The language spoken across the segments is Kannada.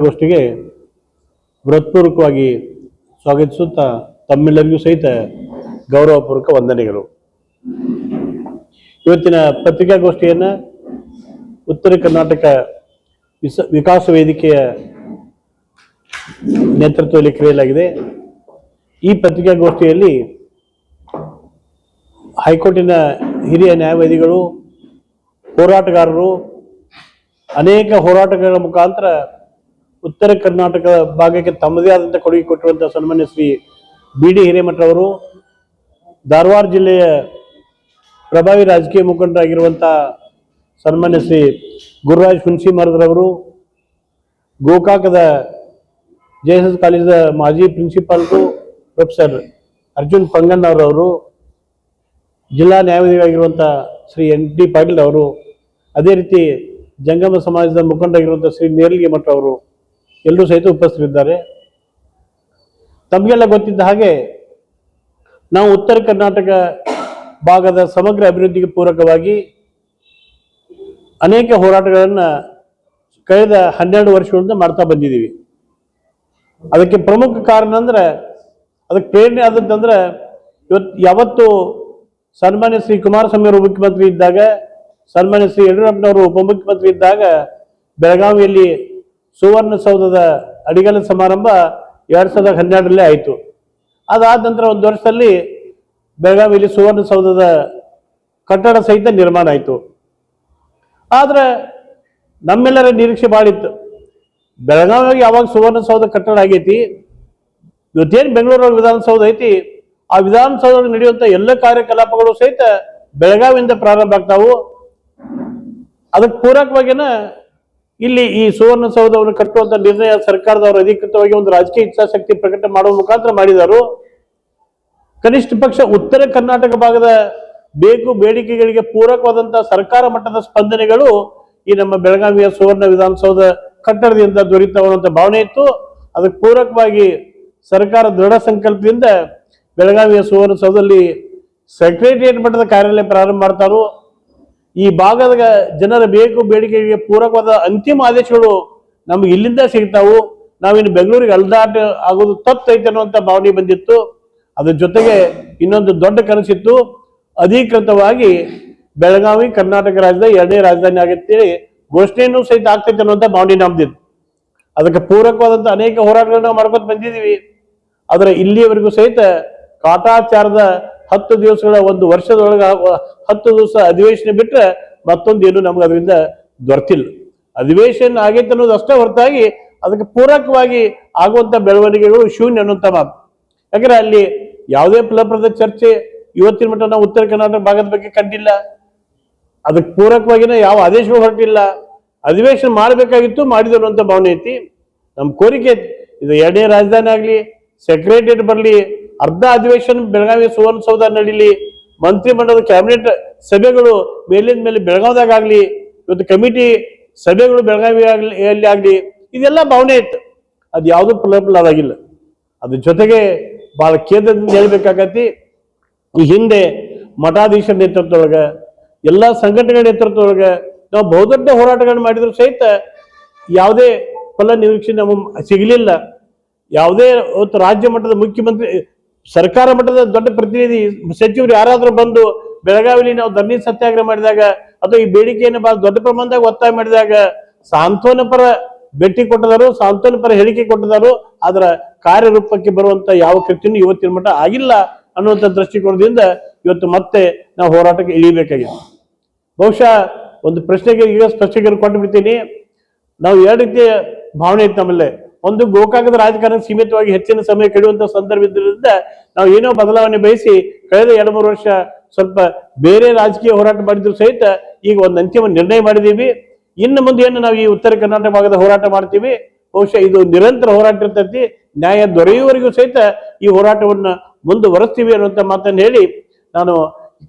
ಗೋಷ್ಠಿಗೆ ಹೃತ್ಪೂರ್ವಕವಾಗಿ ಸ್ವಾಗತಿಸುತ್ತಾ ತಮ್ಮೆಲ್ಲರಿಗೂ ಸಹಿತ ಗೌರವಪೂರ್ವಕ ವಂದನೆಗಳು. ಇವತ್ತಿನ ಪತ್ರಿಕಾಗೋಷ್ಠಿಯನ್ನು ಉತ್ತರ ಕರ್ನಾಟಕ ವಿಸ, ವಿಕಾಸ ವೇದಿಕೆಯ ನೇತೃತ್ವದಲ್ಲಿ ಕರೆಯಲಾಗಿದೆ. ಈ ಪತ್ರಿಕಾಗೋಷ್ಠಿಯಲ್ಲಿ ಹೈಕೋರ್ಟಿನ ಹಿರಿಯ ನ್ಯಾಯವಾದಿಗಳು, ಹೋರಾಟಗಾರರು, ಅನೇಕ ಹೋರಾಟಗಳ ಮುಖಾಂತರ ಉತ್ತರ ಕರ್ನಾಟಕ ಭಾಗಕ್ಕೆ ತಮ್ಮದೇ ಆದಂಥ ಕೊಡುಗೆ ಕೊಟ್ಟಿರುವಂತಹ ಸನ್ಮಾನ್ಯ ಶ್ರೀ ಬಿ ಡಿ ಹಿರೇಮಠರವರು ಧಾರವಾಡ ಜಿಲ್ಲೆಯ ಪ್ರಭಾವಿ ರಾಜಕೀಯ ಮುಖಂಡರಾಗಿರುವಂಥ ಸನ್ಮಾನ್ಯ ಶ್ರೀ ಗುರುರಾಜ್ ಹುಣಸಿ ಮರದ್ರವರು, ಗೋಕಾಕದ ಜೆ ಎಸ್ ಎಸ್ ಕಾಲೇಜದ ಮಾಜಿ ಪ್ರಿನ್ಸಿಪಾಲ್ರು ಪ್ರೊಫೆಸರ್ ಅರ್ಜುನ್ ಪಂಗಣ್ಣವರವರು, ಜಿಲ್ಲಾ ನ್ಯಾಯವಾದಿಯಾಗಿರುವಂಥ ಶ್ರೀ ಎನ್ ಡಿ ಪಾಟೀಲ್ ಅವರು ಅದೇ ರೀತಿ ಜಂಗಮ ಸಮಾಜದ ಮುಖಂಡರಾಗಿರುವಂಥ ಶ್ರೀ ನೇರ್ಲಿಗೆ ಮಠ ಅವರು ಎಲ್ಲರೂ ಸಹಿತ ಉಪಸ್ಥಿತರಿದ್ದಾರೆ. ತಮಗೆಲ್ಲ ಗೊತ್ತಿದ್ದ ಹಾಗೆ ನಾವು ಉತ್ತರ ಕರ್ನಾಟಕ ಭಾಗದ ಸಮಗ್ರ ಅಭಿವೃದ್ಧಿಗೆ ಪೂರಕವಾಗಿ ಅನೇಕ ಹೋರಾಟಗಳನ್ನು ಕಳೆದ ಹನ್ನೆರಡು ವರ್ಷಗಳಿಂದ ಮಾಡ್ತಾ ಬಂದಿದ್ದೀವಿ. ಅದಕ್ಕೆ ಪ್ರಮುಖ ಕಾರಣ ಅಂದ್ರೆ, ಅದಕ್ಕೆ ಪ್ರೇರಣೆ ಆದದ್ದಂದ್ರೆ ಇವತ್ತು ಯಾವತ್ತು ಸನ್ಮಾನ್ಯ ಶ್ರೀ ಕುಮಾರಸ್ವಾಮಿ ಅವರು ಮುಖ್ಯಮಂತ್ರಿ ಇದ್ದಾಗ, ಸನ್ಮಾನ್ಯ ಶ್ರೀ ಯಡಿಯೂರಪ್ಪನವರು ಉಪಮುಖ್ಯಮಂತ್ರಿ ಇದ್ದಾಗ ಬೆಳಗಾವಿಯಲ್ಲಿ ಸುವರ್ಣಸೌಧದ ಅಡಿಗಲ ಸಮಾರಂಭ ಎರಡು ಸಾವಿರದ ಹನ್ನೆರಡರಲ್ಲೇ ಆಯಿತು. ಅದಾದ ನಂತರ ಒಂದು ವರ್ಷದಲ್ಲಿ ಬೆಳಗಾವಿಯಲ್ಲಿ ಸುವರ್ಣಸೌಧದ ಕಟ್ಟಡ ಸಹಿತ ನಿರ್ಮಾಣ ಆಯಿತು. ಆದರೆ ನಮ್ಮೆಲ್ಲರ ನಿರೀಕ್ಷೆ ಮಾಡಿತ್ತು ಬೆಳಗಾವಿಯಾಗಿ ಯಾವಾಗ ಸುವರ್ಣಸೌಧ ಕಟ್ಟಡ ಆಗೈತಿ, ಇವತ್ತೇನು ಬೆಂಗಳೂರು ವಿಧಾನಸೌಧ ಐತಿ, ಆ ವಿಧಾನಸೌಧದಲ್ಲಿ ನಡೆಯುವಂಥ ಎಲ್ಲ ಕಾರ್ಯಕಲಾಪಗಳು ಸಹಿತ ಬೆಳಗಾವಿಯಿಂದ ಪ್ರಾರಂಭ ಆಗ್ತಾವು. ಅದಕ್ಕೆ ಪೂರಕವಾಗಿನ ಇಲ್ಲಿ ಈ ಸುವರ್ಣಸೌಧವನ್ನು ಕಟ್ಟುವಂತ ನಿರ್ಣಯ ಸರ್ಕಾರದವರು ಅಧಿಕೃತವಾಗಿ ಒಂದು ರಾಜಕೀಯ ಇಚ್ಛಾಶಕ್ತಿ ಪ್ರಕಟ ಮಾಡುವ ಮುಖಾಂತರ ಮಾಡಿದರು. ಕನಿಷ್ಠ ಪಕ್ಷ ಉತ್ತರ ಕರ್ನಾಟಕ ಭಾಗದ ಬೇಕು ಬೇಡಿಕೆಗಳಿಗೆ ಪೂರಕವಾದಂತಹ ಸರ್ಕಾರ ಮಟ್ಟದ ಸ್ಪಂದನೆಗಳು ಈ ನಮ್ಮ ಬೆಳಗಾವಿಯ ಸುವರ್ಣ ವಿಧಾನಸೌಧ ಕಟ್ಟಡದಿಂದ ದೊರೀತಾವಂತ ಭಾವನೆ ಇತ್ತು. ಅದಕ್ಕೆ ಪೂರಕವಾಗಿ ಸರ್ಕಾರ ದೃಢ ಸಂಕಲ್ಪದಿಂದ ಬೆಳಗಾವಿಯ ಸುವರ್ಣಸೌಧದಲ್ಲಿ ಸೆಕ್ರೆಟರಿಯೇಟ್ ಮಟ್ಟದ ಕಾರ್ಯಾಲಯ ಪ್ರಾರಂಭ ಮಾಡ್ತಾರೋ. ಈ ಭಾಗದ ಜನರ ಬೇಕು ಬೇಡಿಕೆಗೆ ಪೂರಕವಾದ ಅಂತಿಮ ಆದೇಶಗಳು ನಮ್ಗೆ ಇಲ್ಲಿಂದ ಸಿಗ್ತಾವು. ನಾವಿನ್ನು ಬೆಂಗಳೂರಿಗೆ ಅಲ್ದಾಟ ಆಗೋದು ತಪ್ಪೈತೆ ಅನ್ನುವಂಥ ಭಾವನೆ ಬಂದಿತ್ತು. ಅದ್ರ ಜೊತೆಗೆ ಇನ್ನೊಂದು ದೊಡ್ಡ ಕನಸಿತ್ತು. ಅಧಿಕೃತವಾಗಿ ಬೆಳಗಾವಿ, ಕರ್ನಾಟಕ ರಾಜ್ಯದ ಎರಡನೇ ರಾಜಧಾನಿ ಆಗತ್ತೇಳಿ ಘೋಷಣೆಯನ್ನು ಸಹಿತ ಆಗ್ತೈತೆ ಅನ್ನುವಂಥ ಭಾವನೆ ನಮ್ದಿತ್ತು. ಅದಕ್ಕೆ ಪೂರಕವಾದಂಥ ಅನೇಕ ಹೋರಾಟಗಳನ್ನ ನಾವು ಮಾಡ್ಕೊತ ಬಂದಿದ್ದೀವಿ. ಆದರೆ ಇಲ್ಲಿಯವರೆಗೂ ಸಹಿತ ಕಾಟಾಚಾರದ ಹತ್ತು ದಿವಸಗಳ ಒಂದು ವರ್ಷದೊಳಗೆ, ಹತ್ತು ದಿವಸ ಅಧಿವೇಶನ ಬಿಟ್ಟರೆ ಮತ್ತೊಂದು ಏನು ನಮ್ಗೆ ಅದರಿಂದ ದೊರೆತಿಲ್ಲ. ಅಧಿವೇಶನ ಆಗೈತೆ ಅನ್ನೋದು ಅಷ್ಟೇ ಹೊರತಾಗಿ ಅದಕ್ಕೆ ಪೂರಕವಾಗಿ ಆಗುವಂತ ಬೆಳವಣಿಗೆಗಳು ಶೂನ್ಯ ಅನ್ನುವಂಥ ಮಾತು. ಯಾಕಂದ್ರೆ ಅಲ್ಲಿ ಯಾವುದೇ ಫಲಪ್ರದ ಚರ್ಚೆ ಇವತ್ತಿನ ಮಟ್ಟ ನಾವು ಉತ್ತರ ಕರ್ನಾಟಕ ಭಾಗದ ಬಗ್ಗೆ ಕಂಡಿಲ್ಲ. ಅದಕ್ಕೆ ಪೂರಕವಾಗಿನ ಯಾವ ಆದೇಶಗಳು ಹೊರಟಿಲ್ಲ. ಅಧಿವೇಶನ ಮಾಡಬೇಕಾಗಿತ್ತು ಮಾಡಿದ ಅಂತ ಭಾವನೆ ಐತಿ. ನಮ್ಮ ಕೋರಿಕೆ ಐತಿ. ಇದು ಎರಡನೇ ರಾಜಧಾನಿ ಆಗಲಿ ಸೆಕ್ರೆಟರಿಯೇಟ್ ಬರಲಿ ಅರ್ಧ ಅಧಿವೇಶನ ಬೆಳಗಾವಿ ಸುವರ್ಣಸೌಧ ನಡೀಲಿ ಮಂತ್ರಿಮಂಡಲದ ಕ್ಯಾಬಿನೆಟ್ ಸಭೆಗಳು ಮೇಲಿನ ಮೇಲೆ ಬೆಳಗಾವದಾಗ ಆಗ್ಲಿ, ಇವತ್ತು ಕಮಿಟಿ ಸಭೆಗಳು ಬೆಳಗಾವಿ ಆಗಲಿ ಆಗಲಿ ಇದೆಲ್ಲ ಭಾವನೆ ಇತ್ತು. ಅದು ಯಾವುದು ಫಲಫಲದಾಗಿಲ್ಲ ಅದ್ರ ಜೊತೆಗೆ ಬಹಳ ಕೇಂದ್ರದಿಂದ ಹೇಳ್ಬೇಕಾಗತ್ತಿ ಈ ಹಿಂದೆ ಮಠಾಧೀಶರ ನೇತೃತ್ವದೊಳಗ, ಎಲ್ಲ ಸಂಘಟನೆಗಳ ನೇತೃತ್ವದೊಳಗ ನಾವು ಬಹುದೊಡ್ಡ ಹೋರಾಟಗಳನ್ನು ಮಾಡಿದ್ರು ಸಹಿತ ಯಾವುದೇ ಫಲ ನಿರೀಕ್ಷೆ ನಮ್ಮ ಸಿಗಲಿಲ್ಲ. ಯಾವುದೇ ರಾಜ್ಯ ಮಟ್ಟದ ಮುಖ್ಯಮಂತ್ರಿ ಸರ್ಕಾರ ಮಟ್ಟದ ದೊಡ್ಡ ಪ್ರತಿನಿಧಿ ಸಚಿವರು ಯಾರಾದ್ರೂ ಬಂದು ಬೆಳಗಾವಿಲಿ ನಾವು ಧರಣಿ ಸತ್ಯಾಗ್ರಹ ಮಾಡಿದಾಗ ಅಥವಾ ಈ ಬೇಡಿಕೆಯನ್ನು ಬಹಳ ದೊಡ್ಡ ಪ್ರಮಾಣದಾಗ ಒತ್ತಾಯ ಮಾಡಿದಾಗ ಸಾಂತ್ವನ ಪರ ಭೇಟಿ ಕೊಟ್ಟದಾರು, ಸಾಂತ್ವನ ಪರ ಹೇಳಿಕೆ ಕೊಟ್ಟದಾರು, ಅದರ ಕಾರ್ಯರೂಪಕ್ಕೆ ಬರುವಂತ ಯಾವ ಕೃತಿಯನ್ನು ಇವತ್ತಿನ ಮಟ್ಟ ಆಗಿಲ್ಲ ಅನ್ನುವಂಥ ದೃಷ್ಟಿಕೋನದಿಂದ ಇವತ್ತು ಮತ್ತೆ ನಾವು ಹೋರಾಟಕ್ಕೆ ಇಳಿಬೇಕಾಗಿದೆ. ಬಹುಶಃ ಒಂದು ಪ್ರಶ್ನೆಗೆ ಈಗ ಸ್ಪಷ್ಟೀಕರಣ ಕೊಟ್ಟು ಬಿಡ್ತೀನಿ. ನಾವು ಎರಡು ರೀತಿಯ ಭಾವನೆ ಇತ್ತು ನಮ್ಮಲ್ಲೇ. ಒಂದು ಗೋಕಾಕದ ರಾಜಕಾರಣ ಸೀಮಿತವಾಗಿ ಹೆಚ್ಚಿನ ಸಮಯ ಕಳೆಯುವಂತ ಸಂದರ್ಭ ಇದ್ದರಿಂದ ನಾವು ಏನೋ ಬದಲಾವಣೆ ಬಯಸಿ ಕಳೆದ ಎರಡು ಮೂರು ವರ್ಷ ಸ್ವಲ್ಪ ಬೇರೆ ರಾಜಕೀಯ ಹೋರಾಟ ಮಾಡಿದ್ರು ಸಹಿತ ಈಗ ಒಂದು ಅಂತಿಮ ನಿರ್ಣಯ ಮಾಡಿದೀವಿ ಇನ್ನು ಮುಂದೆ ಏನು ನಾವು ಈ ಉತ್ತರ ಕರ್ನಾಟಕ ಭಾಗದ ಹೋರಾಟ ಮಾಡ್ತೀವಿ. ಬಹುಶಃ ಇದು ನಿರಂತರ ಹೋರಾಟ ಇರ್ತೈತಿ. ನ್ಯಾಯ ದೊರೆಯುವವರೆಗೂ ಸಹಿತ ಈ ಹೋರಾಟವನ್ನು ಮುಂದುವರೆಸ್ತೀವಿ ಅನ್ನುವಂಥ ಮಾತನ್ನು ಹೇಳಿ ನಾನು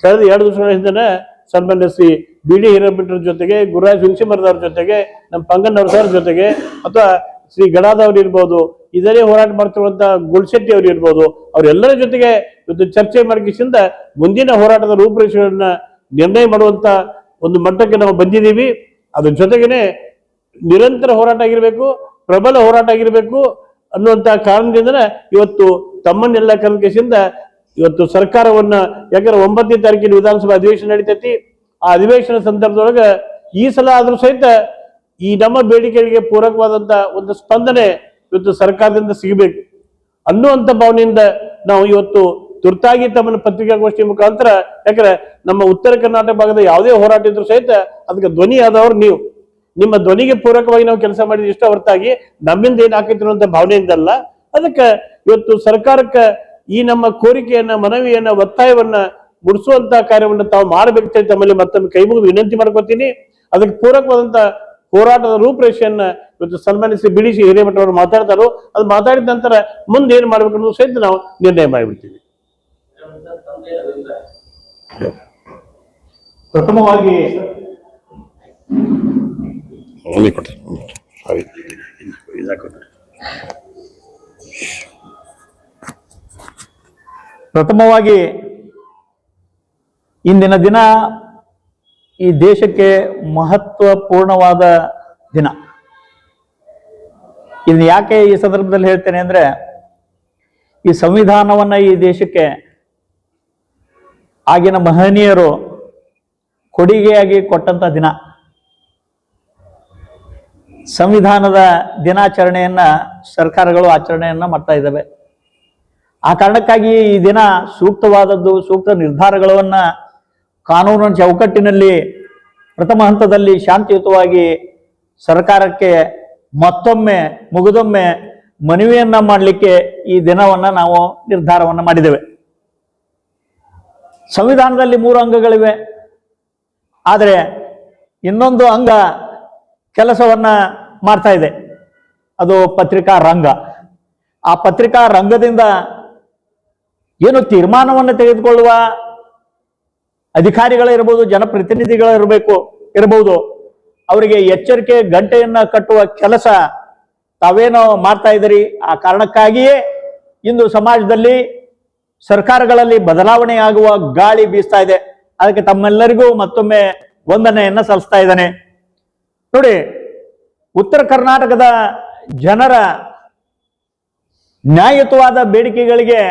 ಕಳೆದ ಎರಡು ದಿವಸಗಳ ಹಿಂದೆ ಸನ್ಮಾನ್ಯ ಶ್ರೀ ಬಿ ಡಿ ಹಿರೇಮಠರ ಜೊತೆಗೆ ಗುರುರಾಜ್ ಹುಣಸಿಮರದವ್ರ ಜೊತೆಗೆ ನಮ್ಮ ಪಂಗನ್ ಸರ್ ಜೊತೆಗೆ ಅಥವಾ ಶ್ರೀ ಗಡಾದವ್ರು ಇರ್ಬೋದು ಇದರೇ ಹೋರಾಟ ಮಾಡ್ತಿರುವಂತಹ ಗುಳ್ಶೆಟ್ಟಿ ಅವ್ರು ಇರ್ಬೋದು, ಅವರೆಲ್ಲರ ಜೊತೆಗೆ ಇವತ್ತು ಚರ್ಚೆ ಮಾಡಿಸಿಂದ ಮುಂದಿನ ಹೋರಾಟದ ರೂಪುರೇಷೆಗಳನ್ನ ನಿರ್ಣಯ ಮಾಡುವಂತ ಒಂದು ಮಟ್ಟಕ್ಕೆ ನಾವು ಬಂದಿದ್ದೀವಿ. ಅದ್ರ ಜೊತೆಗೇನೆ ನಿರಂತರ ಹೋರಾಟ ಆಗಿರಬೇಕು, ಪ್ರಬಲ ಹೋರಾಟ ಆಗಿರಬೇಕು ಅನ್ನುವಂತ ಕಾರಣದಿಂದನೇ ಇವತ್ತು ತಮ್ಮನ್ನೆಲ್ಲ ಕಲ್ಕೇಶಿಂದ ಇವತ್ತು ಸರ್ಕಾರವನ್ನ, ಯಾಕಂದ್ರೆ ಒಂಬತ್ತನೇ ತಾರೀಕಿನ ವಿಧಾನಸಭಾ ಅಧಿವೇಶನ ನಡೀತೈತಿ. ಆ ಅಧಿವೇಶನ ಸಂದರ್ಭದೊಳಗೆ ಈ ಸಲ ಆದ್ರೂ ಸಹಿತ ಈ ನಮ್ಮ ಬೇಡಿಕೆಗಳಿಗೆ ಪೂರಕವಾದಂತ ಒಂದು ಸ್ಪಂದನೆ ಇವತ್ತು ಸರ್ಕಾರದಿಂದ ಸಿಗಬೇಕು. ಅನ್ನುವಂತ ಭಾವನೆಯಿಂದ ನಾವು ಇವತ್ತು ತುರ್ತಾಗಿ ತಮ್ಮನ್ನು ಪತ್ರಿಕಾಗೋಷ್ಠಿ ಮುಖಾಂತರ, ಯಾಕಂದ್ರೆ ನಮ್ಮ ಉತ್ತರ ಕರ್ನಾಟಕ ಭಾಗದ ಯಾವುದೇ ಹೋರಾಟ ಇದ್ರು ಸಹಿತ ಅದಕ್ಕೆ ಧ್ವನಿ ಆದವರು ನೀವು. ನಿಮ್ಮ ಧ್ವನಿಗೆ ಪೂರಕವಾಗಿ ನಾವು ಕೆಲಸ ಮಾಡಿದ ಇಷ್ಟ ಹೊರತಾಗಿ ನಮ್ಮಿಂದ ಏನ್ ಭಾವನೆ ಭಾವನೆಯಿಂದಲ್ಲ, ಅದಕ್ಕೆ ಇವತ್ತು ಸರ್ಕಾರಕ್ಕೆ ಈ ನಮ್ಮ ಕೋರಿಕೆಯನ್ನ, ಮನವಿಯನ್ನ, ಒತ್ತಾಯವನ್ನ ಮುಡಿಸುವಂತಹ ಕಾರ್ಯವನ್ನ ತಾವು ಮಾಡಬೇಕು ತಮ್ಮಲ್ಲಿ ಮತ್ತೊಮ್ಮೆ ಕೈ ಮುಗಿದು ವಿನಂತಿ ಮಾಡ್ಕೋತೀನಿ. ಅದಕ್ಕೆ ಪೂರಕವಾದಂತ ಹೋರಾಟದ ರೂಪರೇಷೆಯನ್ನ ಇವತ್ತು ಸನ್ಮಾನಿಸಿ ಬಿಡಿಸಿ ಹಿರೇಮಠ ಅವರು ಮಾತಾಡ್ತಾರೋ ಅದು ಮಾತಾಡಿದ ನಂತರ ಮುಂದೆ ಏನು ಮಾಡ್ಬೇಕು ಅನ್ನೋದು ಸಹಿತ ನಾವು ನಿರ್ಣಯ ಮಾಡಿಬಿಡ್ತೀವಿ. ಪ್ರಥಮವಾಗಿ ಪ್ರಥಮವಾಗಿ ಇಂದಿನ ದಿನ ಈ ದೇಶಕ್ಕೆ ಮಹತ್ವಪೂರ್ಣವಾದ ದಿನ. ಇದನ್ನ ಯಾಕೆ ಈ ಸಂದರ್ಭದಲ್ಲಿ ಹೇಳ್ತೇನೆ ಅಂದ್ರೆ, ಈ ಸಂವಿಧಾನವನ್ನ ಈ ದೇಶಕ್ಕೆ ಆಗಿನ ಮಹನೀಯರು ಕೊಡುಗೆಯಾಗಿ ಕೊಟ್ಟಂತ ದಿನ. ಸಂವಿಧಾನದ ದಿನಾಚರಣೆಯನ್ನ ಸರ್ಕಾರಗಳು ಆಚರಣೆಯನ್ನ ಮಾಡ್ತಾ ಇದ್ದಾವೆ. ಆ ಕಾರಣಕ್ಕಾಗಿ ಈ ದಿನ ಸೂಕ್ತವಾದದ್ದು, ಸೂಕ್ತ ನಿರ್ಧಾರಗಳನ್ನ ಕಾನೂನಿನ ಚೌಕಟ್ಟಿನಲ್ಲಿ ಪ್ರಥಮ ಹಂತದಲ್ಲಿ ಶಾಂತಿಯುತವಾಗಿ ಸರ್ಕಾರಕ್ಕೆ ಮತ್ತೊಮ್ಮೆ, ಮುಗಿದೊಮ್ಮೆ ಮನವಿಯನ್ನ ಮಾಡಲಿಕ್ಕೆ ಈ ದಿನವನ್ನ ನಾವು ನಿರ್ಧಾರವನ್ನ ಮಾಡಿದ್ದೇವೆ. ಸಂವಿಧಾನದಲ್ಲಿ ಮೂರು ಅಂಗಗಳಿವೆ. ಆದರೆ ಇನ್ನೊಂದು ಅಂಗ ಕೆಲಸವನ್ನ ಮಾಡ್ತಾ ಇದೆ. ಅದು ಪತ್ರಿಕಾ ರಂಗ. ಆ ಪತ್ರಿಕಾ ರಂಗದಿಂದ ಏನು ತೀರ್ಮಾನವನ್ನು ತೆಗೆದುಕೊಳ್ಳುವ ಅಧಿಕಾರಿಗಳಿರ್ಬೋದು, ಜನಪ್ರತಿನಿಧಿಗಳಿರಬೇಕು ಇರಬಹುದು ಅವರಿಗೆ ಎಚ್ಚರಿಕೆ ಗಂಟೆಯನ್ನ ಕಟ್ಟುವ ಕೆಲಸ ತಾವೇನೋ ಮಾಡ್ತಾ ಇದ್ದೀರಿ. ಆ ಕಾರಣಕ್ಕಾಗಿಯೇ ಇಂದು ಸಮಾಜದಲ್ಲಿ ಸರ್ಕಾರಗಳಲ್ಲಿ ಬದಲಾವಣೆ ಆಗುವ ಗಾಳಿ ಬೀಸ್ತಾ ಇದೆ. ಅದಕ್ಕೆ ತಮ್ಮೆಲ್ಲರಿಗೂ ಮತ್ತೊಮ್ಮೆ ವಂದನೆಯನ್ನ ಸಲ್ಲಿಸ್ತಾ ಇದ್ದಾನೆ. ನೋಡಿ, ಉತ್ತರ ಕರ್ನಾಟಕದ ಜನರ ನ್ಯಾಯಯುತವಾದ ಬೇಡಿಕೆಗಳಿಗೆ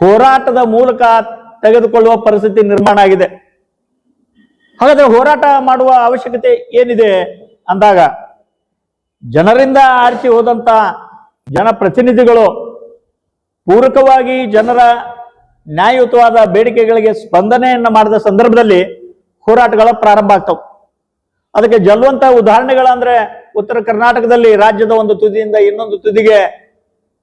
ಹೋರಾಟದ ಮೂಲಕ ತೆಗೆದುಕೊಳ್ಳುವ ಪರಿಸ್ಥಿತಿ ನಿರ್ಮಾಣ ಆಗಿದೆ. ಹಾಗಾದ್ರೆ ಹೋರಾಟ ಮಾಡುವ ಅವಶ್ಯಕತೆ ಏನಿದೆ ಅಂದಾಗ ಜನರಿಂದ ಆರಿಸಿ ಹೋದಂತ ಜನಪ್ರತಿನಿಧಿಗಳು ಪೂರಕವಾಗಿ ಜನರ ನ್ಯಾಯಯುತವಾದ ಬೇಡಿಕೆಗಳಿಗೆ ಸ್ಪಂದನೆಯನ್ನು ಮಾಡಿದ ಸಂದರ್ಭದಲ್ಲಿ ಹೋರಾಟಗಳು ಪ್ರಾರಂಭ ಆಗ್ತವೆ. ಅದಕ್ಕೆ ಜಲ್ವಂತ ಉದಾಹರಣೆಗಳಂದ್ರೆ ಉತ್ತರ ಕರ್ನಾಟಕದಲ್ಲಿ ರಾಜ್ಯದ ಒಂದು ತುದಿಯಿಂದ ಇನ್ನೊಂದು ತುದಿಗೆ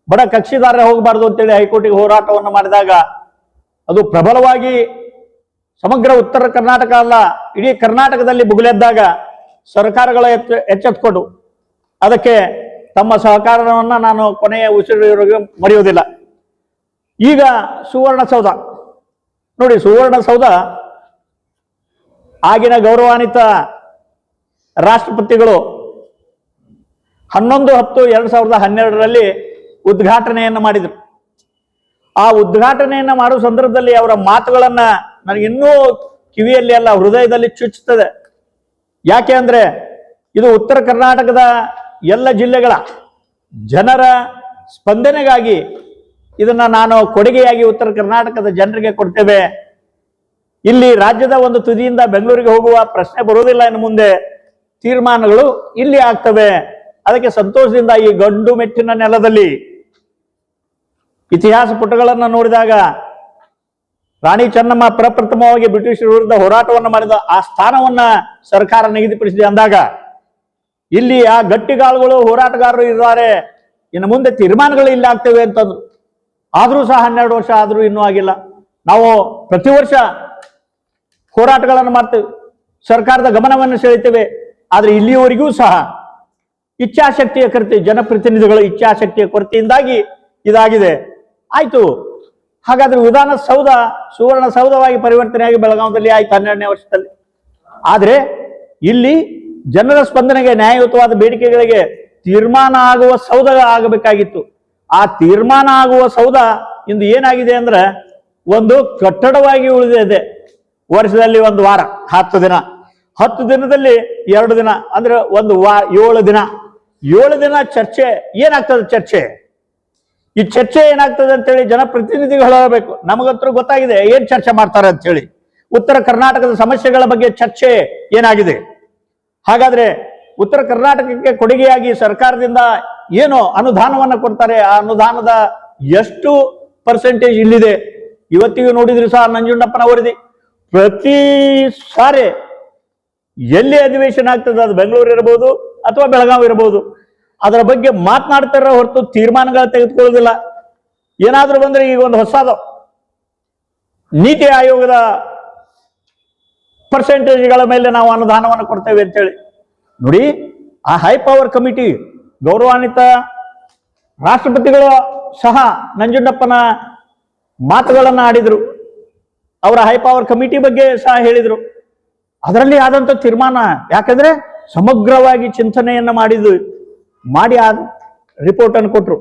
ಬಡ ಕಕ್ಷಿದಾರ ಹೋಗಬಾರ್ದು ಅಂತೇಳಿ ಹೈಕೋರ್ಟಿಗೆ ಹೋರಾಟವನ್ನು ಮಾಡಿದಾಗ ಅದು ಪ್ರಬಲವಾಗಿ ಸಮಗ್ರ ಉತ್ತರ ಕರ್ನಾಟಕ ಅಲ್ಲ, ಇಡೀ ಕರ್ನಾಟಕದಲ್ಲಿ ಬುಗುಲೆದ್ದಾಗ ಸರ್ಕಾರಗಳು ಎಚ್ಚ ಎಚ್ಚೆತ್ಕೊಂಡು ಅದಕ್ಕೆ ತಮ್ಮ ಸಹಕಾರವನ್ನು ನಾನು ಕೊನೆಯ ಉಸಿರಿವರೆಗೂ ಮರೆಯುವುದಿಲ್ಲ. ಈಗ ಸುವರ್ಣಸೌಧ ನೋಡಿ ಸುವರ್ಣಸೌಧ ಆಗಿನ ಗೌರವಾನ್ವಿತ ರಾಷ್ಟ್ರಪತಿಗಳು ಹನ್ನೊಂದು ಹತ್ತು ಎರಡು ಸಾವಿರದ ಹನ್ನೆರಡರಲ್ಲಿ ಉದ್ಘಾಟನೆಯನ್ನು ಮಾಡಿದರು. ಆ ಉದ್ಘಾಟನೆಯನ್ನ ಮಾಡುವ ಸಂದರ್ಭದಲ್ಲಿ ಅವರ ಮಾತುಗಳನ್ನ ನನಗೆ ಇನ್ನೂ ಕಿವಿಯಲ್ಲಿ ಅಲ್ಲ ಹೃದಯದಲ್ಲಿ ಚುಚ್ಚುತ್ತದೆ. ಯಾಕೆ ಅಂದ್ರೆ ಇದು ಉತ್ತರ ಕರ್ನಾಟಕದ ಎಲ್ಲ ಜಿಲ್ಲೆಗಳ ಜನರ ಸ್ಪಂದನೆಗಾಗಿ ಇದನ್ನ ನಾನು ಕೊಡುಗೆಯಾಗಿ ಉತ್ತರ ಕರ್ನಾಟಕದ ಜನರಿಗೆ ಕೊಡ್ತೇವೆ. ಇಲ್ಲಿ ರಾಜ್ಯದ ಒಂದು ತುದಿಯಿಂದ ಬೆಂಗಳೂರಿಗೆ ಹೋಗುವ ಪ್ರಶ್ನೆ ಬರುವುದಿಲ್ಲ ಇನ್ನು ಮುಂದೆ. ತೀರ್ಮಾನಗಳು ಇಲ್ಲಿ ಆಗ್ತವೆ. ಅದಕ್ಕೆ ಸಂತೋಷದಿಂದ ಈ ಗಂಡು ಮೆಟ್ಟಿನ ನೆಲದಲ್ಲಿ ಇತಿಹಾಸ ಪುಟಗಳನ್ನು ನೋಡಿದಾಗ ರಾಣಿ ಚೆನ್ನಮ್ಮ ಪ್ರಪ್ರಥಮವಾಗಿ ಬ್ರಿಟಿಷರ ವಿರುದ್ಧ ಹೋರಾಟವನ್ನು ಮಾಡಿದ ಆ ಸ್ಥಾನವನ್ನ ಸರ್ಕಾರ ನಿಗದಿಪಡಿಸಿದೆ ಅಂದಾಗ ಇಲ್ಲಿ ಆ ಗಟ್ಟಿಗಾಳುಗಳು ಹೋರಾಟಗಾರರು ಇದ್ದಾರೆ. ಇನ್ನು ಮುಂದೆ ತೀರ್ಮಾನಗಳು ಇಲ್ಲಿ ಆಗ್ತವೆ ಅಂತಂದ್ರು. ಆದರೂ ಸಹ ಹನ್ನೆರಡು ವರ್ಷ ಆದರೂ ಇನ್ನೂ ಆಗಿಲ್ಲ. ನಾವು ಪ್ರತಿ ವರ್ಷ ಹೋರಾಟಗಳನ್ನು ಮಾಡ್ತೇವೆ. ಸರ್ಕಾರದ ಗಮನವನ್ನು ಸೆಳೀತೇವೆ ಆದರೆ ಇಲ್ಲಿಯವರೆಗೂ ಸಹ ಇಚ್ಛಾಶಕ್ತಿಯ ಕೊರತೆ, ಜನಪ್ರತಿನಿಧಿಗಳ ಇಚ್ಛಾಶಕ್ತಿಯ ಕೊರತೆಯಿಂದಾಗಿ ಇದಾಗಿದೆ. ಆಯ್ತು. ಹಾಗಾದ್ರೆ ವಿಧಾನಸೌಧ ಸುವರ್ಣ ಸೌಧವಾಗಿ ಪರಿವರ್ತನೆಯಾಗಿ ಬೆಳಗಾವದಲ್ಲಿ ಆಯ್ತು ಹನ್ನೆರಡನೇ ವರ್ಷದಲ್ಲಿ. ಆದ್ರೆ ಇಲ್ಲಿ ಜನರ ಸ್ಪಂದನೆಗೆ, ನ್ಯಾಯಯುತವಾದ ಬೇಡಿಕೆಗಳಿಗೆ ತೀರ್ಮಾನ ಆಗುವ ಸೌಧ ಆಗಬೇಕಾಗಿತ್ತು. ಆ ತೀರ್ಮಾನ ಆಗುವ ಸೌಧ ಇಂದು ಏನಾಗಿದೆ ಅಂದ್ರೆ ಒಂದು ಕಟ್ಟಡವಾಗಿ ಉಳಿದಿದೆ. ವರ್ಷದಲ್ಲಿ ಒಂದು ವಾರ, ಹತ್ತು ದಿನ. ಹತ್ತು ದಿನದಲ್ಲಿ ಎರಡು ದಿನ, ಅಂದ್ರೆ ಒಂದು ವಾ, ಏಳು ದಿನ. ಏಳು ದಿನ ಚರ್ಚೆ, ಏನಾಗ್ತದೆ ಚರ್ಚೆ? ಈ ಚರ್ಚೆ ಏನಾಗ್ತದೆ ಅಂತೇಳಿ ಜನಪ್ರತಿನಿಧಿಗಳು ಹೇಳಬೇಕು. ನಮಗತ್ರ ಗೊತ್ತಾಗಿದೆ, ಏನ್ ಚರ್ಚೆ ಮಾಡ್ತಾರೆ ಅಂತ ಹೇಳಿ ಉತ್ತರ ಕರ್ನಾಟಕದ ಸಮಸ್ಯೆಗಳ ಬಗ್ಗೆ ಚರ್ಚೆ ಏನಾಗಿದೆ? ಹಾಗಾದ್ರೆ ಉತ್ತರ ಕರ್ನಾಟಕಕ್ಕೆ ಕೊಡುಗೆಯಾಗಿ ಸರ್ಕಾರದಿಂದ ಏನು ಅನುದಾನವನ್ನ ಕೊಡ್ತಾರೆ. ಆ ಅನುದಾನದ ಎಷ್ಟು ಪರ್ಸೆಂಟೇಜ್ ಇಲ್ಲಿದೆ? ಇವತ್ತಿಗೂ ನೋಡಿದ್ರಿ ಸಹ ನಂಜುಂಡಪ್ಪನ ವರದಿ. ಪ್ರತಿ ಸಾರಿ ಎಲ್ಲಿ ಅಧಿವೇಶನ ಆಗ್ತದೆ? ಅದು ಬೆಂಗಳೂರು ಇರಬಹುದು ಅಥವಾ ಬೆಳಗಾವಿ ಇರಬಹುದು ಅದರ ಬಗ್ಗೆ ಮಾತನಾಡ್ತಾರ ಹೊರತು ತೀರ್ಮಾನಗಳು ತೆಗೆದುಕೊಳ್ಳೋದಿಲ್ಲ ಏನಾದರೂ ಬಂದ್ರೆ ಈಗ ಒಂದು ಹೊಸದು. ನೀತಿ ಆಯೋಗದ ಪರ್ಸೆಂಟೇಜ್ಗಳ ಮೇಲೆ ನಾವು ಅನುದಾನವನ್ನು ಕೊಡ್ತೇವೆ ಅಂತೇಳಿ. ನೋಡಿ, ಆ ಹೈ ಪವರ್ ಕಮಿಟಿ ಗೌರವಾನ್ವಿತ ರಾಷ್ಟ್ರಪತಿಗಳು ಸಹ ನಂಜುಂಡಪ್ಪನ ಮಾತುಗಳನ್ನು ಆಡಿದರು. ಅವರ ಹೈ ಪವರ್ ಕಮಿಟಿ ಬಗ್ಗೆ ಸಹ ಹೇಳಿದರು. ಅದರಲ್ಲಿ ಆದಂತ ತೀರ್ಮಾನ ಯಾಕಂದ್ರೆ ಸಮಗ್ರವಾಗಿ ಚಿಂತನೆಯನ್ನು ಮಾಡಿದ್ದು ಮಾಡಿ ಆ ರಿಪೋರ್ಟ್ ಅನ್ನು ಕೊಟ್ರು.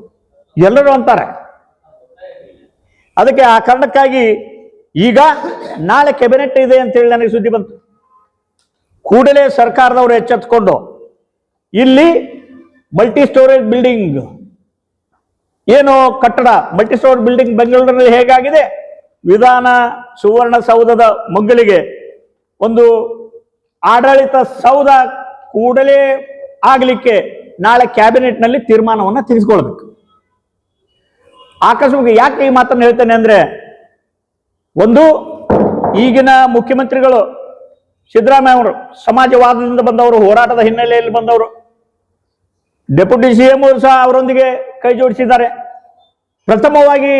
ಎಲ್ಲರೂ ಅಂತಾರೆ. ಅದಕ್ಕೆ ಆ ಕಾರಣಕ್ಕಾಗಿ ಈಗ ನಾಳೆ ಕೆಬಿನೆಟ್ ಇದೆ ಅಂತೇಳಿ ನನಗೆ ಸುದ್ದಿ ಬಂತು. ಕೂಡಲೇ ಸರ್ಕಾರದವರು ಎಚ್ಚೆತ್ತುಕೊಂಡು ಇಲ್ಲಿ ಮಲ್ಟಿ ಸ್ಟೋರೇಜ್ ಬಿಲ್ಡಿಂಗ್ ಏನು ಕಟ್ಟಡ ಮಲ್ಟಿ ಸ್ಟೋರೇಜ್ ಬಿಲ್ಡಿಂಗ್ ಬೆಂಗಳೂರಿನಲ್ಲಿ ಹೇಗಾಗಿದೆ? ವಿಧಾನ ಸುವರ್ಣಸೌಧದ ಮಗ್ಗಲಿಗೆ ಒಂದು ಆಡಳಿತ ಸೌಧ ಕೂಡಲೇ ಆಗಲಿಕ್ಕೆ ನಾಳೆ ಕ್ಯಾಬಿನೆಟ್ನಲ್ಲಿ ತೀರ್ಮಾನವನ್ನ ತಿಳಿಸ್ಕೊಳ್ಬೇಕು ಆಕಸ್ಮಿಕ ಯಾಕೆ ಈ ಮಾತನ್ನು ಹೇಳ್ತೇನೆ ಅಂದ್ರೆ, ಒಂದು, ಈಗಿನ ಮುಖ್ಯಮಂತ್ರಿಗಳು, ಸಿದ್ದರಾಮಯ್ಯ ಅವರು, ಸಮಾಜವಾದದಿಂದ ಬಂದವರು, ಹೋರಾಟದ ಹಿನ್ನೆಲೆಯಲ್ಲಿ ಬಂದವರು, ಡೆಪ್ಯೂಟಿ ಸಿ ಎಂ ಸಹ ಅವರೊಂದಿಗೆ ಕೈ ಜೋಡಿಸಿದ್ದಾರೆ. ಪ್ರಥಮವಾಗಿ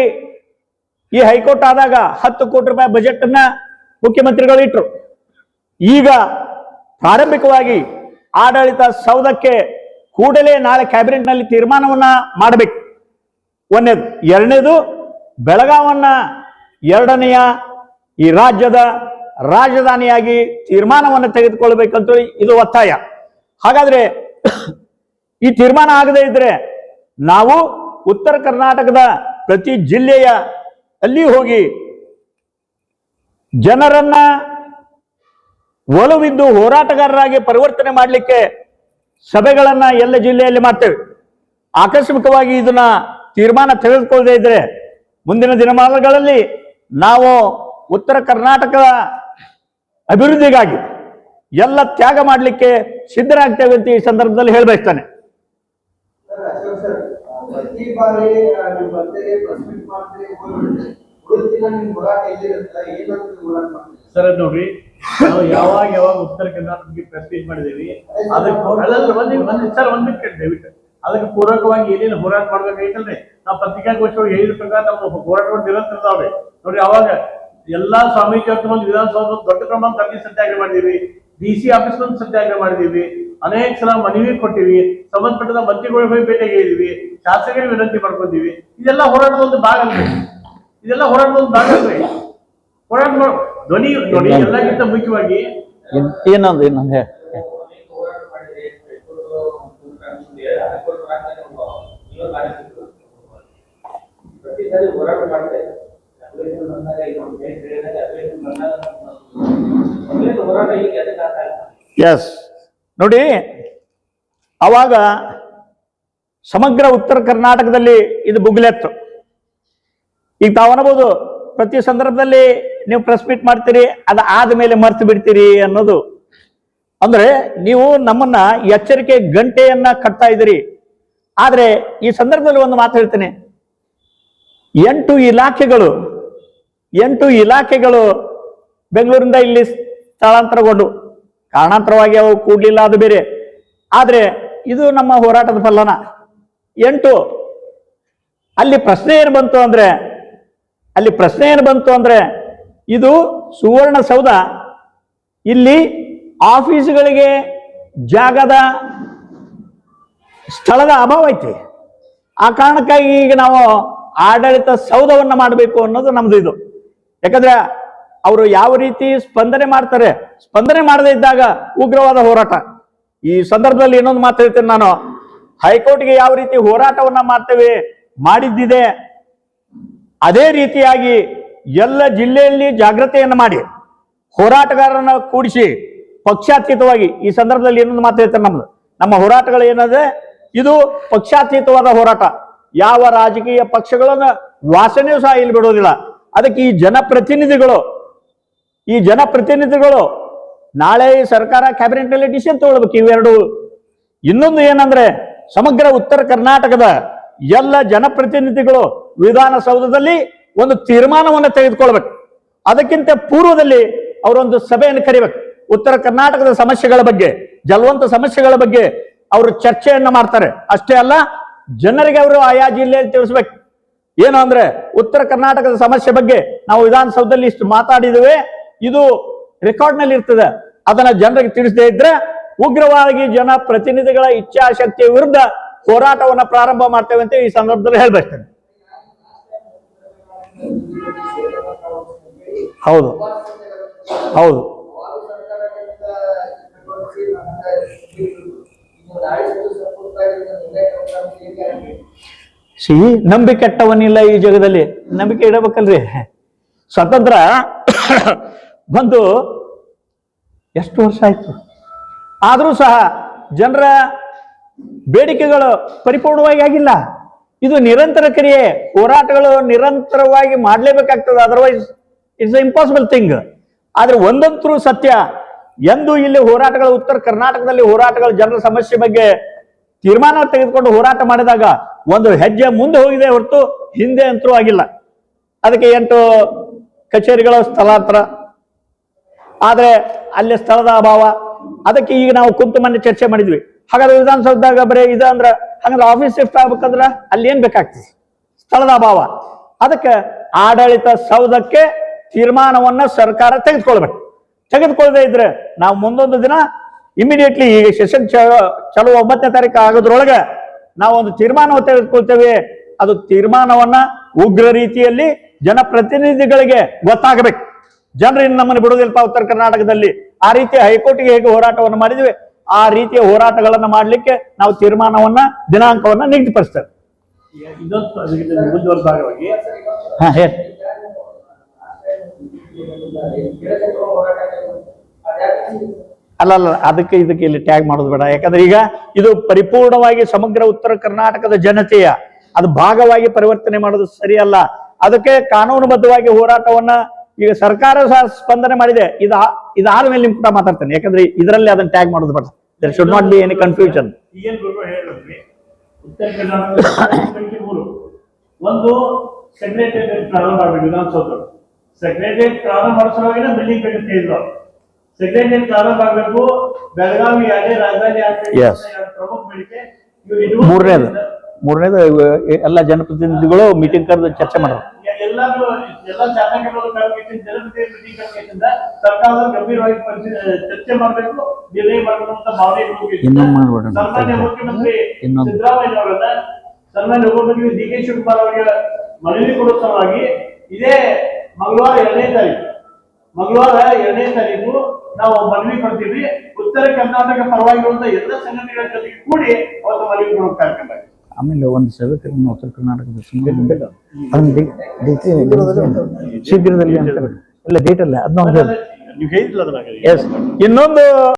ಈ ಹೈಕೋರ್ಟ್ ಆದಾಗ ಹತ್ತು ಕೋಟಿ ರೂಪಾಯಿ ಬಜೆಟ್ ಅನ್ನ ಮುಖ್ಯಮಂತ್ರಿಗಳು ಇಟ್ಟರು ಈಗ ಪ್ರಾರಂಭಿಕವಾಗಿ ಆಡಳಿತ ಸೌಧಕ್ಕೆ ಕೂಡಲೇ ನಾಳೆ ಕ್ಯಾಬಿನೆಟ್ನಲ್ಲಿ ತೀರ್ಮಾನವನ್ನ ಮಾಡಬೇಕು. ಒಂದೇದು. ಎರಡನೇದು, ಬೆಳಗಾವನ್ನ ಎರಡನೆಯ ಈ ರಾಜ್ಯದ ರಾಜಧಾನಿಯಾಗಿ ತೀರ್ಮಾನವನ್ನು ತೆಗೆದುಕೊಳ್ಬೇಕಂತ ಇದು ಒತ್ತಾಯ. ಹಾಗಾದ್ರೆ ಈ ತೀರ್ಮಾನ ಆಗದೇ ಇದ್ರೆ ನಾವು ಉತ್ತರ ಕರ್ನಾಟಕದ ಪ್ರತಿ ಜಿಲ್ಲೆಯ ಅಲ್ಲಿ ಹೋಗಿ ಜನರನ್ನ ಒಲವಿದ್ದು ಹೋರಾಟಗಾರರಾಗಿ ಪರಿವರ್ತನೆ ಮಾಡಲಿಕ್ಕೆ ಸಭೆಗಳನ್ನ ಎಲ್ಲ ಜಿಲ್ಲೆಯಲ್ಲಿ ಮಾಡ್ತೇವೆ. ಆಕಸ್ಮಿಕವಾಗಿ ಇದನ್ನ ತೀರ್ಮಾನ ತೆಗೆದುಕೊಳ್ಳದೆ ಇದ್ರೆ ಮುಂದಿನ ದಿನಮಾನಗಳಲ್ಲಿ ನಾವು ಉತ್ತರ ಕರ್ನಾಟಕದ ಅಭಿವೃದ್ಧಿಗಾಗಿ ಎಲ್ಲ ತ್ಯಾಗ ಮಾಡಲಿಕ್ಕೆ ಸಿದ್ಧರಾಗ್ತೇವೆ ಅಂತ ಈ ಸಂದರ್ಭದಲ್ಲಿ ಹೇಳ್ಬಯಸ್ತಾನೆ. ಸರ್ ನೋಡ್ರಿ ನಾವು ಯಾವಾಗ ಯಾವಾಗ ಉತ್ತರ ಕರ್ನಾಟಕಕ್ಕೆ ಪ್ರೆಸ್ಟೀಜ್ ಮಾಡಿದೀವಿ ಅದಕ್ಕೆ ಒಂದ್ ಒಂದ್ ಸರ್ ಒಂದ್ ದಯವಿಟ್ಟು. ಅದಕ್ಕೆ ಪೂರಕವಾಗಿ ಏನೇನು ಹೋರಾಟ ಮಾಡ್ಬೇಕಾಗಿತ್ತಲ್ರಿ? ನಾವು ಪತ್ರಿಕಾಗೋಷ್ಠಿಯೊಳಗೆ ಹೇಳಿದ ಪ್ರಕಾರ ನಮ್ಮ ಹೋರಾಟಗಳು ನಿರಂತರದಾವ್ರಿ ನೋಡ್ರಿ, ಅವಾಗ ಎಲ್ಲಾ ಸ್ವಾಮೀಜಿ ಅವ್ರ ಒಂದು ವಿಧಾನಸೌಧ ದೊಡ್ಡ ಪ್ರಮಾಣ ಧರಣಿ ಸತ್ಯಾಗ್ರಹ ಮಾಡಿದೀವಿ ಡಿ ಸಿ ಆಫೀಸ್ ಒಂದು ಸತ್ಯಾಗ್ರಹ ಮಾಡಿದೀವಿ ಅನೇಕ ಸಲ ಮನವಿ ಕೊಟ್ಟಿವಿ. ಸಂಬಂಧಪಟ್ಟದ ಮಂತ್ರಿಗಳಿಗೆ ಹೋಗಿ ಭೇಟಿಯಾಗಿದ್ದೀವಿ ಶಾಸಕರಿಗೆ ವಿನಂತಿ ಮಾಡ್ಕೊಂಡಿವಿ ಇದೆಲ್ಲ ಹೋರಾಟದ ಒಂದು ಭಾಗ ಇದೆಲ್ಲ ಹೋರಾಟದ ಒಂದು ಭಾಗ ಹೋರಾಟ ಧ್ವನಿ ನೋಡಿ ಎಲ್ಲಕ್ಕಿಂತ ಮುಖ್ಯವಾಗಿ ಏನೊಂದು ಇನ್ನೊಂದು ಹೇಳಿ. ಎಸ್ ನೋಡಿ ಅವಾಗ ಸಮಗ್ರ ಉತ್ತರ ಕರ್ನಾಟಕದಲ್ಲಿ ಇದು ಬುಗ್ಲೆತ್ತು. ಈಗ ತಾವು ಅನ್ಬೋದು ಪ್ರತಿ ಸಂದರ್ಭದಲ್ಲಿ ನೀವು ಪ್ರೆಸ್ ಮೀಟ್ ಮಾಡ್ತೀರಿ, ಅದು ಆದ್ಮೇಲೆ ಮರ್ತು ಬಿಡ್ತೀರಿ ಅನ್ನೋದು. ಅಂದ್ರೆ ನೀವು ನಮ್ಮನ್ನ ಎಚ್ಚರಿಕೆ ಗಂಟೆಯನ್ನ ಕಟ್ತಾ ಇದ್ದೀರಿ. ಆದ್ರೆ ಈ ಸಂದರ್ಭದಲ್ಲಿ ಒಂದು ಮಾತು ಹೇಳ್ತೇನೆ. ಎಂಟು ಇಲಾಖೆಗಳು ಎಂಟು ಇಲಾಖೆಗಳು ಬೆಂಗಳೂರಿಂದ ಇಲ್ಲಿ ಸ್ಥಳಾಂತರಗೊಂಡು. ಕಾರಣಾಂತರವಾಗಿ ಅವು ಕೂಡ್ಲಿಲ್ಲ, ಅದು ಬೇರೆ. ಆದ್ರೆ ಇದು ನಮ್ಮ ಹೋರಾಟದ ಫಲನ. ಎಂಟು, ಅಲ್ಲಿ ಪ್ರಶ್ನೆ ಏನು ಬಂತು ಅಂದ್ರೆ ಅಲ್ಲಿ ಪ್ರಶ್ನೆ ಏನು ಬಂತು ಅಂದರೆ, ಇದು ಸುವರ್ಣ ಸೌಧ. ಇಲ್ಲಿ ಆಫೀಸ್ಗಳಿಗೆ ಜಾಗದ ಸ್ಥಳದ ಅಭಾವ ಐತಿ. ಆ ಕಾರಣಕ್ಕಾಗಿ ಈಗ ನಾವು ಆಡಳಿತ ಸೌಧವನ್ನು ಮಾಡಬೇಕು ಅನ್ನೋದು ನಮ್ದು ಇದು. ಯಾಕಂದ್ರೆ ಅವರು ಯಾವ ರೀತಿ ಸ್ಪಂದನೆ ಮಾಡ್ತಾರೆ, ಸ್ಪಂದನೆ ಮಾಡದೇ ಇದ್ದಾಗ ಉಗ್ರವಾದ ಹೋರಾಟ. ಈ ಸಂದರ್ಭದಲ್ಲಿ ಇನ್ನೊಂದು ಮಾತು ಹೇಳ್ತೇನೆ ನಾನು. ಹೈಕೋರ್ಟ್ಗೆ ಯಾವ ರೀತಿ ಹೋರಾಟವನ್ನ ಮಾಡ್ತೇವೆ, ಮಾಡಿದ್ದಿದೆ ಅದೇ ರೀತಿಯಾಗಿ ಎಲ್ಲ ಜಿಲ್ಲೆಯಲ್ಲಿ ಜಾಗೃತೆಯನ್ನು ಮಾಡಿ ಹೋರಾಟಗಾರರನ್ನ ಕೂಡಿಸಿ ಪಕ್ಷಾತೀತವಾಗಿ, ಈ ಸಂದರ್ಭದಲ್ಲಿ ಏನೊಂದು ಮಾತು ಹೇಳ್ತಾರೆ ನಮ್ದು. ನಮ್ಮ ಹೋರಾಟಗಳು ಏನದೆ ಇದು ಪಕ್ಷಾತೀತವಾದ ಹೋರಾಟ. ಯಾವ ರಾಜಕೀಯ ಪಕ್ಷಗಳನ್ನ ವಾಸನೆಯೂ ಸಹ ಇಲ್ಲಿ ಬಿಡೋದಿಲ್ಲ ಅದಕ್ಕೆ ಈ ಜನಪ್ರತಿನಿಧಿಗಳು ಈ ಜನಪ್ರತಿನಿಧಿಗಳು ನಾಳೆ ಈ ಸರ್ಕಾರ ಕ್ಯಾಬಿನೆಟ್ನಲ್ಲಿ ಡಿಸಿಷನ್ ತಗೊಳ್ಬೇಕು. ಇವೆರಡು. ಇನ್ನೊಂದು ಏನಂದ್ರೆ, ಸಮಗ್ರ ಉತ್ತರ ಕರ್ನಾಟಕದ ಎಲ್ಲ ಜನಪ್ರತಿನಿಧಿಗಳು ವಿಧಾನಸೌಧದಲ್ಲಿ ಒಂದು ತೀರ್ಮಾನವನ್ನು ತೆಗೆದುಕೊಳ್ಬೇಕು. ಅದಕ್ಕಿಂತ ಪೂರ್ವದಲ್ಲಿ ಅವರೊಂದು ಸಭೆಯನ್ನು ಕರಿಬೇಕು. ಉತ್ತರ ಕರ್ನಾಟಕದ ಸಮಸ್ಯೆಗಳ ಬಗ್ಗೆ, ಜಲವಂತ ಸಮಸ್ಯೆಗಳ ಬಗ್ಗೆ ಅವರು ಚರ್ಚೆಯನ್ನು ಮಾಡ್ತಾರೆ. ಅಷ್ಟೇ ಅಲ್ಲ, ಜನರಿಗೆ ಅವರು ಆಯಾ ಜಿಲ್ಲೆಯಲ್ಲಿ ತಿಳಿಸ್ಬೇಕು. ಏನು ಅಂದ್ರೆ, ಉತ್ತರ ಕರ್ನಾಟಕದ ಸಮಸ್ಯೆ ಬಗ್ಗೆ ನಾವು ವಿಧಾನಸೌಧದಲ್ಲಿ ಇಷ್ಟು ಮಾತಾಡಿದ್ದೇವೆ. ಇದು ರೆಕಾರ್ಡ್ನಲ್ಲಿ ಇರ್ತದೆ. ಅದನ್ನ ಜನರಿಗೆ ತಿಳಿಸದೇ ಇದ್ರೆ ಉಗ್ರವಾಗಿ ಜನ ಪ್ರತಿನಿಧಿಗಳ ಇಚ್ಛಾಶಕ್ತಿಯ ವಿರುದ್ಧ ಹೋರಾಟವನ್ನ ಪ್ರಾರಂಭ ಮಾಡ್ತೇವೆ ಅಂತ ಈ ಸಂದರ್ಭದಲ್ಲಿ ಹೇಳ್ಬೇಕು ಹೌದು. ಹೌದು. ಸಿ ನಂಬಿಕೆ ಕೆಟ್ಟವನಿಲ್ಲ ಈ ಜಗದಲ್ಲಿ. ನಂಬಿಕೆ ಇಡಬೇಕಲ್ರಿ. ಸ್ವತಂತ್ರ ಬಂದು ಎಷ್ಟು ವರ್ಷ ಆಯ್ತು? ಆದರೂ ಸಹ ಜನರ ಬೇಡಿಕೆಗಳು ಪರಿಪೂರ್ಣವಾಗಿ ಆಗಿಲ್ಲ. ಇದು ನಿರಂತರ ಕ್ರಿಯೆ. ಹೋರಾಟಗಳು ನಿರಂತರವಾಗಿ ಮಾಡಲೇಬೇಕಾಗ್ತದೆ. ಅದರ್ವೈಸ್ ಇಟ್ಸ್ ಇಂಪಾಸಿಬಲ್ ಥಿಂಗ್ ಆದ್ರೆ ಒಂದಂತರೂ ಸತ್ಯ. ಎಂದು ಇಲ್ಲಿ ಹೋರಾಟಗಳು ಉತ್ತರ ಕರ್ನಾಟಕದಲ್ಲಿ ಹೋರಾಟಗಳು ಜನರ ಸಮಸ್ಯೆ ಬಗ್ಗೆ ತೀರ್ಮಾನ ತೆಗೆದುಕೊಂಡು ಹೋರಾಟ ಮಾಡಿದಾಗ ಒಂದು ಹೆಜ್ಜೆ ಮುಂದೆ ಹೋಗಿದೆ ಹೊರತು ಹಿಂದೆ ಅಂತರೂ ಆಗಿಲ್ಲ. ಅದಕ್ಕೆ ಎಂಟು ಕಚೇರಿಗಳ ಸ್ಥಳಾಂತರ. ಆದರೆ ಅಲ್ಲಿ ಸ್ಥಳದ ಅಭಾವ. ಅದಕ್ಕೆ ಈಗ ನಾವು ಕುಂತು ಮೊನ್ನೆ ಚರ್ಚೆ ಮಾಡಿದ್ವಿ. ಹಾಗಾದ್ರೆ ವಿಧಾನಸೌಧದಾಗ ಬರೀ ಇದು ಅಂದ್ರ ಹಂಗಂದ್ರೆ ಆಫೀಸ್ ಶಿಫ್ಟ್ ಆಗ್ಬೇಕಂದ್ರ ಅಲ್ಲಿ ಏನ್ ಬೇಕಾಗ್ತದೆ? ಸ್ಥಳದ ಅಭಾವ. ಅದಕ್ಕೆ ಆಡಳಿತ ಸೌಧಕ್ಕೆ ತೀರ್ಮಾನವನ್ನ ಸರ್ಕಾರ ತೆಗೆದುಕೊಳ್ಬೇಕು. ತೆಗೆದುಕೊಳ್ಳದೆ ಇದ್ರೆ ನಾವು ಮುಂದೊಂದು ದಿನ ಇಮಿಡಿಯೇಟ್ಲಿ ಈಗ ಸೆಷನ್ ಚಲೋ ಒಂಬತ್ತನೇ ತಾರೀಕು ಆಗೋದ್ರೊಳಗೆ ನಾವು ಒಂದು ತೀರ್ಮಾನವನ್ನು ತೆಗೆದುಕೊಳ್ತೇವೆ. ಅದು ತೀರ್ಮಾನವನ್ನ ಉಗ್ರ ರೀತಿಯಲ್ಲಿ ಜನಪ್ರತಿನಿಧಿಗಳಿಗೆ ಗೊತ್ತಾಗಬೇಕು. ಜನರಿಂದ ನಮ್ಮನ್ನು ಬಿಡುವುದಿಲ್ಲಪ್ಪ ಉತ್ತರ ಕರ್ನಾಟಕದಲ್ಲಿ. ಆ ರೀತಿ ಹೈಕೋರ್ಟ್ಗೆ ಹೇಗೆ ಹೋರಾಟವನ್ನು ಮಾಡಿದ್ವಿ? ಆ ರೀತಿಯ ಹೋರಾಟಗಳನ್ನ ಮಾಡಲಿಕ್ಕೆ ನಾವು ತೀರ್ಮಾನವನ್ನ ದಿನಾಂಕವನ್ನ ನಿಗದಿಪಡಿಸ್ತೇವೆ. ಇನ್ನೊಂದು ಭಾಗವಾಗಿ. ಹಾ ಹೇಳಿ. ಅಲ್ಲ ಅಲ್ಲ ಅದಕ್ಕೆ ಇದಕ್ಕೆ ಇಲ್ಲಿ ಟ್ಯಾಗ್ ಮಾಡೋದು ಬೇಡ. ಯಾಕಂದ್ರೆ ಈಗ ಇದು ಪರಿಪೂರ್ಣವಾಗಿ ಸಮಗ್ರ ಉತ್ತರ ಕರ್ನಾಟಕದ ಜನತೆಯ ಅದು ಭಾಗವಾಗಿ ಪರಿವರ್ತನೆ ಮಾಡೋದು ಸರಿಯಲ್ಲ. ಅದಕ್ಕೆ ಕಾನೂನುಬದ್ಧವಾಗಿ ಹೋರಾಟವನ್ನ ಈಗ ಸರ್ಕಾರ ಸಹ ಸ್ಪಂದನೆ ಮಾಡಿದೆ. ಇದು ಇದಾದ ಮೇಲೆ ನಿಮ್ ಕೂಡ ಮಾತಾಡ್ತೇನೆ. ಯಾಕಂದ್ರೆ ಇದರಲ್ಲಿ ಅದನ್ನ ಟ್ಯಾಗ್ ಮಾಡೋದು ಬೇಡ. There should not be any confusion Uttara Karnataka ಮೂರು. ಒಂದು ಸೆಕ್ರೆಟರಿಯೇಟ್ ಪ್ರಾರಂಭ ಆಗಬೇಕು ವಿಧಾನಸೌಧ ಸೆಕ್ರೆಟರಿಯೇಟ್ ಪ್ರಾರಂಭ ಮಾಡೋ ಸಲುವಾಗಿನ ಬಿಲ್ಡಿಂಗ್ ಕಟ್ಟುತ್ತೆ ಇದ್ರು ಸೆಕ್ರೆಟರಿಯೇಟ್ ಪ್ರಾರಂಭ ಆಗಬೇಕು ಬೆಳಗಾವಿ ಆಗಲಿ ರಾಜಧಾನಿ ಆಗಲಿ ಪ್ರಮುಖ ಬೇಡಿಕೆ ಮೂರನೇದು. ಮೂರನೇದು ಎಲ್ಲ ಜನಪ್ರತಿನಿಧಿಗಳು ಮೀಟಿಂಗ್ ಕರೆದು ಚರ್ಚೆ ಮಾಡ್ರು. ಇನ್ನೊಂದ್ ಮಾಡ್ಬೇಡ. ಮುಖ್ಯಮಂತ್ರಿ ಇನ್ನೊಂದು. ಸನ್ಮಾನ್ಯ ಉಪಮುಖ್ಯಮಂತ್ರಿ ಡಿ ಕೆ ಶಿವಕುಮಾರ್ ಅವರಿಗೆ ಮನವಿ ಕೊಡುವ ಸಲುವಾಗಿ ಇದೇ ಮಂಗಳವಾರ ಎರಡನೇ ತಾರೀಕು ಮಂಗಳವಾರ ಎರಡನೇ ತಾರೀಕು ನಾವು ಮನವಿ ಕೊಡ್ತೀವಿ ಉತ್ತರ ಕರ್ನಾಟಕ ಪರವಾಗಿರುವಂತಹ ಎಲ್ಲ ಸಂಘಟನೆಗಳ ಜೊತೆಗೆ ಕೂಡಿ ಅವತ್ತು ಮನವಿ ಕೊಡೋ ಕಾರ್ಯಕ್ರಮ. ಆಮೇಲೆ ಒಂದು ಸಭೆ ಉತ್ತರ ಕರ್ನಾಟಕದ ಶೀಘ್ರದಲ್ಲಿ ಅಂತ ಇಲ್ಲ ಡೇಟ್ ಅಲ್ಲ ಅದನ್ನ ಇನ್ನೊಂದು